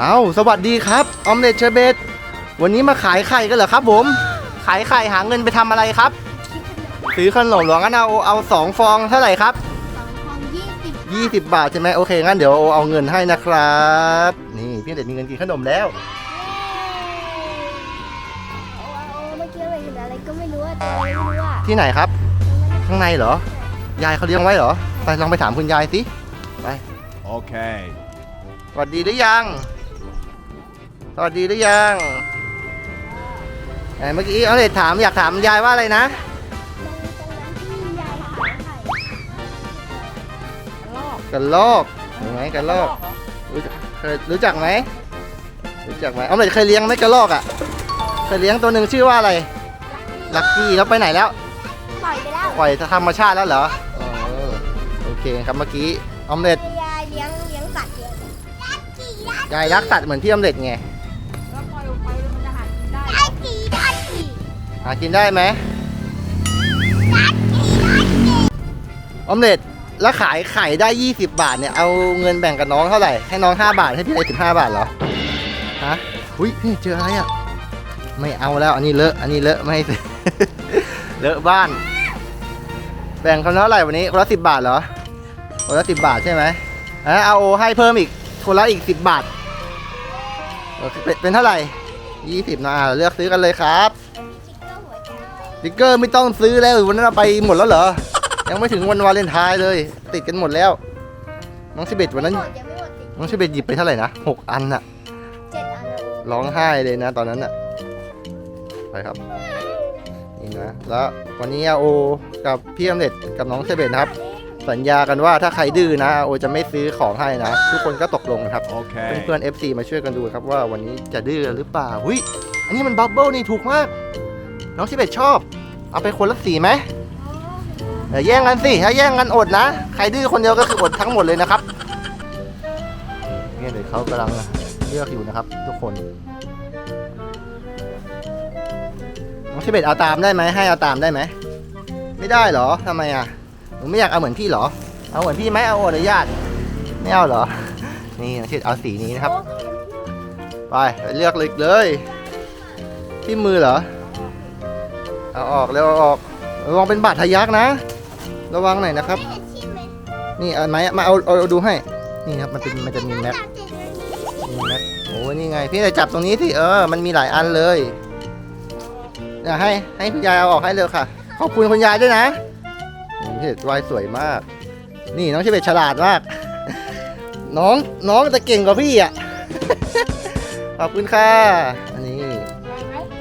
เอาสวัสดีครับ ออมเล็ตเชอร์เบตวันนี้มาขายไข่กันเหรอครับผม ขายไข่หาเงินไปทำอะไรครับ ซื้อขนมเหรองั้นเอาเอาสองฟองเท่าไหร่ครับสองทองยี่สิบ20บาทใช่ไหมโอเค งั้นเดี๋ยวเอาเงินให้นะครับ นี่พี่เด็ดมีเงินกินขนมแล้วโอ้โอ้เมื่อกี้อะไรเห็นอะไรก็ไม่รู้อะตัวอะไรไม่รู้อะที่ไหนครับ ข้างในเหรอ ยายเขาเลี้ยงไว้เหรอ ไปลองไปถามคุณยายสิ Okay. สวัสดีหรือยัง สวัสดีหรือยังไหนเมื่อกี้เอาเลยถามอยากถามยายว่าอะไรนะตรงนั้นที่ยายขายไข่กันลอกเห็นไหมกันลอกรู้จักเคยรู้จักไหมรู้จักไหมเอาเลยเคยเลี้ยงไหมกันลอกอะเคยเลี้ยงตัวหนึ่งชื่อว่าอะไรลักกี้แล้วไปไหนแล้วปล่อยไปแล้วปล่อยธรรมชาติแล้วเหรอเออโอเคครับเมื่อกี้ออมเล็ตยายเลี้ยงเลี้ยงสัตว์เยอะเลยยักษ์กี่ยักษ์ยายรักสัตว์เหมือนพี่ออมเล็ตไง หากินได้ไหมออมเล็ตแล้วขายไข่ได้ 20 บาทเนี่ย เอาเงินแบ่งกับน้องเท่าไหร่ ให้น้อง 5 บาท ให้พี่เลย15บาทเหรอ ฮะ อุ้ยพี่เจออะไรอะ ไม่เอาแล้ว อันนี้เลอะ อันนี้เลอะไม่ให้ซื้อเลอะบ้าน แบ่งกันเท่าไหร่วันนี้คนละสิบาทเหรอคนละสิบาทใช่ไหมอะเอาโอให้เพิ่มอีกคนละอีกสิบบาท เป็นเท่าไหร่ยี่สิบนะเลือกซื้อกันเลยครับ ติ๊กเกอร์ไม่ต้องซื้อแล้ววันนั้นเราไปหมดแล้วเหรอ ยังไม่ถึงวันวาเลนไทน์เลย ติดกันหมดแล้ว น้องสิบเอ็ดวันนั้น หมดยังไม่หมดอีกน้องสิบเอ็ดหยิบไปเท่าไหร่นะหกอันน่ะ เจ็ดอันนะร้องไห้เลยนะตอนนั้นน่ะ ไปครับ นี่นะ แล้ววันนี้อาโอ กับพี่อมเล็ดกับน้องเซเบตนะครับ สัญญากันว่าถ้าใครดื้อนะอาโอจะไม่ซื้อของให้นะ ทุกคนก็ตกลงนะครับ Okay. เพื่อนๆ FC มาช่วยกันดูครับว่าวันนี้จะดื้อหรือเปล่า หุยอันนี้มันบับเบิ้ลนี่ถูกมาก น้องสิเบตชอบ เอาไปคนละสีไหมเดี๋ยวแย่งกันสิถ้าแย่งกันอดนะ ใครดื้อคนเดียวก็คืออดทั้งหมดเลยนะครับเนี่ยเดี๋ยวเขากำลังเลือกอยู่นะครับ ทุกคนน้องสิเบตเอาตามได้ไหมให้เอาตามได้ไหมไม่ได้เหรอทำไมอะหนูไม่อยากเอาเหมือนพี่เหรอ เอาเหมือนพี่ไหมเอาอนุญาตไม่เอาเหรอ นี่น้องสิเบตเอาสีนี้นะครับไปไปเลือกเลยเลย ที่มือเหรอ เอาออกเร็วเอาออกระวังเป็นบาดทะยักนะ ระวังหน่อยนะครับ ไม่เห็นชิมไหนี่เอาไหมมาเอาเอาเอาดูให้ นี่ครับมันเป็นมันจะมีแม็กมเจ็ดนาทีมีแม็กโอ้ยนี่ไง พี่จะจับตรงนี้สิเออมันมีหลายอันเลยเดี๋ยให้ให้คุณยายเอาออกให้เร็วค่ะ ขอบคุณคุณยายด้วยนะนี่พี่เด็ดวายสวยมาก นี่น้องชิเบตฉลาดมาก น้องน้องจะเก่งกว่าพี่อะ ขอบคุณค่ะอันนี้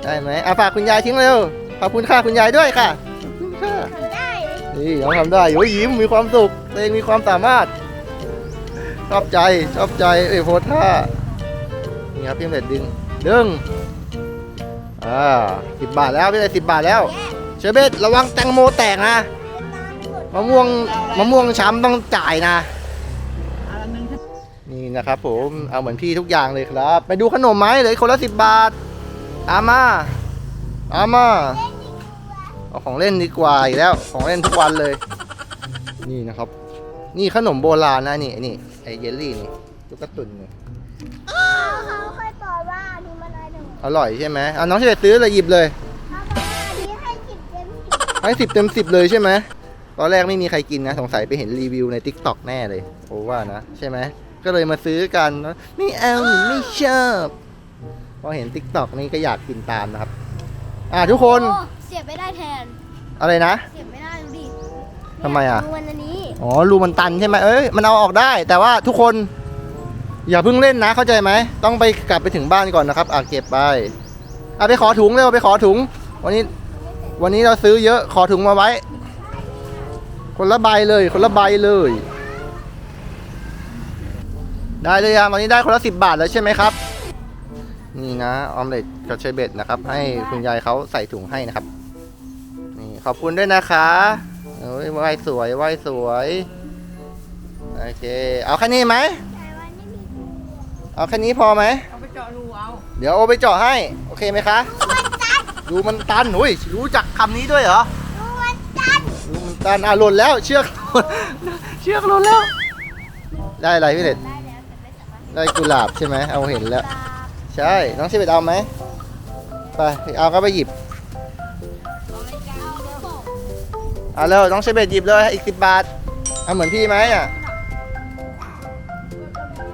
ได้ไหมอะฝากคุณยายทิ้งเร็ว ขอบคุณค่ะคุณยายด้วยค่ะขอบคุณค่ะทำได้นี่น้องทำได้โอ้ยยิ้มมีความสุขตัวเองมีความสามารถ ชอบใจชอบใจเอ้ยโพสท่านี่ครับพี่เล็ดดึงดึงอ่าสิบบาทแล้วพี่เล็ดสิบบาทแล้วเชอเบตระวังแตงโมแตกนะมะม่วงมะม่วงช้ำต้องจ่ายนะนี่นะครับผมเอาเหมือนพี่ทุกอย่างเลยครับ ไปดูขนมไหมเหลยคนละสิบบาทตามมา ตามมาเอาของเล่นดีกว่าอีกแล้ว ของเล่นทุกวันเลย นี่นะครับ นี่ขนมโบราณนะนี่นี่ไอเยลลี่นี่ตุ๊กตาตุนนี่เขาเคยบอกว่าอันนี้มันอะไรหนึ่งอร่อยใช่ไหมเอาน้องเฉลยซื้อเลยหยิบเลยเขาบอกว่าอันนี้ให้สิบเต็มสิบให้สิบเต็มสิบเลยใช่ไหมตอนแรกไม่มีใครกินนะ สงสัยไปเห็นรีวิวใน t ิ k t o k แน่เลยโอ้ว่านะ ใช่ไหม ก็เลยมาซื้อกัน ไม่เอาหนูไม่ชอบ พอเห็น t ิ k t o k นี่ก็อยากกินตามนะครับ อ่าทุกคน โอ้เสียบไม่ได้แทน อะไรนะ เสียบไม่ได้ดูดิทำไมอะ ดูวันอันนี้อ๋อรูมันตันใช่ไหมเอ้ย มันเอาออกได้ แต่ว่าทุกคน อย่าเพิ่งเล่นนะ เข้าใจไหม ต้องไปกลับไปถึงบ้านก่อนนะครับ อะเก็บไป อะไปขอถุงเร็วไปขอถุง วันนี้ วันนี้เราซื้อเยอะ ขอถุงมาไว้ คนละใบเลย คนละใบเลย ได้เลยยังวันนี้ได้คนละสิบบาทแล้วใช่ไหมครับ นี่นะออมเล็ตกับเชยเบ็ดนะครับ ให้คุณยายเขาใส่ถุงให้นะครับ นี่ขอบคุณด้วยนะคะโอ้ยไหวสวยไหวสวยโอเค เอาแค่นี้ไหมแต่วันนี้มีดูเอาแค่นี้พอไหมเอาไปเจาะรูเอาเดี๋ยวโอไปเจาะให้ โอเคไหมคะดูมันตันอุ้ยรู้จักคำนี้ด้วยเหรอดูวันจันทร์ดูมันตันอะหล่นแล้ว เชือกหล่นเชือกหล่นแล้ว ได้อะไรพี่เด็ดได้แล้วแต่ไม่สามารถได้กุหลาบใช่ไหมเอาเห็นแล้ว ใช่ น้องเชเบตเอาไหมไปเอาก็ไปหยิบเอาเร็วน้องเชเบตหยิบเลยอีกสิบบาทเอาเหมือนพี่ไหมอะ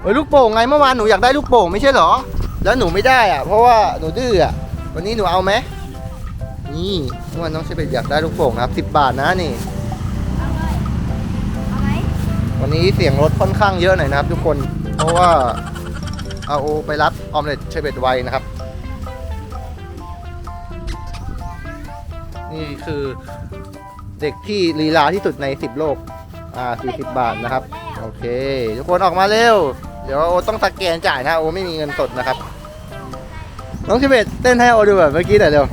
เฮ้ยลูกโป่งไงเมื่อวานหนูอยากได้ลูกโป่งไม่ใช่เหรอ แล้วหนูไม่ได้อะ เพราะว่าหนูดื้ออะวันนี้หนูเอาไหมนี่เมื่อวานน้องเชเบตอยากได้ลูกโป่งนะครับสิบบาทนะนี่เอาเลยเอาไหมวันนี้เสียงรถค่อนข้างเยอะหน่อยนะครับทุกคน เพราะว่า เอาโอไปรับออมเล็ตเชเบตไวนะครับ นี่คือเด็กที่ลีลาที่สุดใน 10 โลก อ่า 40 บาทนะครับ โอเค ทุกคนออกมาเร็ว เดี๋ยวโอต้องสแกนจ่ายนะโอไม่มีเงินสดนะครับ น้องเชเบตเต้นให้โอดูแบบเมื่อกี้หน่อยเร็ว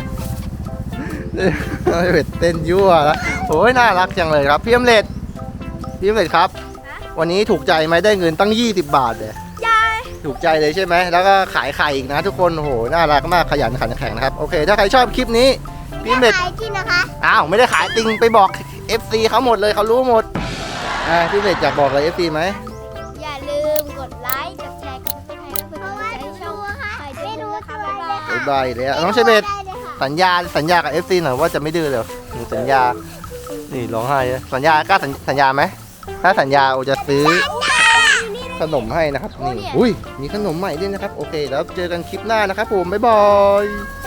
น้องเชเบตเต้นยั่วแล้วโอ้ยน่ารักจังเลยครับพี่อมเล็ตพี่อมเล็ตครับ วันนี้ถูกใจไหมได้เงินตั้ง 20 บาทเลยยาย ถูกใจเลยใช่ไหม แล้วก็ขายไข่อีกนะทุกคนโอ้โหน่ารักมากขยันขันแข็งนะครับ โอเค ถ้าใครชอบคลิปนี้พี่เม็ดขายที่นะคะอ้าวไม่ได้ขายติงไปบอก FC เขาหมดเลยเขารู้หมดอ่าพี่เม็ดอยากบอกอะไร FC ไหมอย่าลืมกดไลค์กดแชร์กดซับสไครต์เพื่อเป็นกำลังใจให้ช่องใครจะดูนะคะบ๊ายบายบ๊ายบายเลยอะน้องเชเบตสัญญาสัญญากับ FC หน่อยว่าจะไม่ดื้อเลยหนูสัญญานี่ร้องไห้เลยสัญญากล้าสัญสัญญาไหมถ้าสัญญาโอจะซื้อ ขนมให้นะครับนี่อุ้ยมีขนมใหม่ด้วยนะครับ โอเค แล้วเจอกันคลิปหน้านะครับผมบ๊ายบาย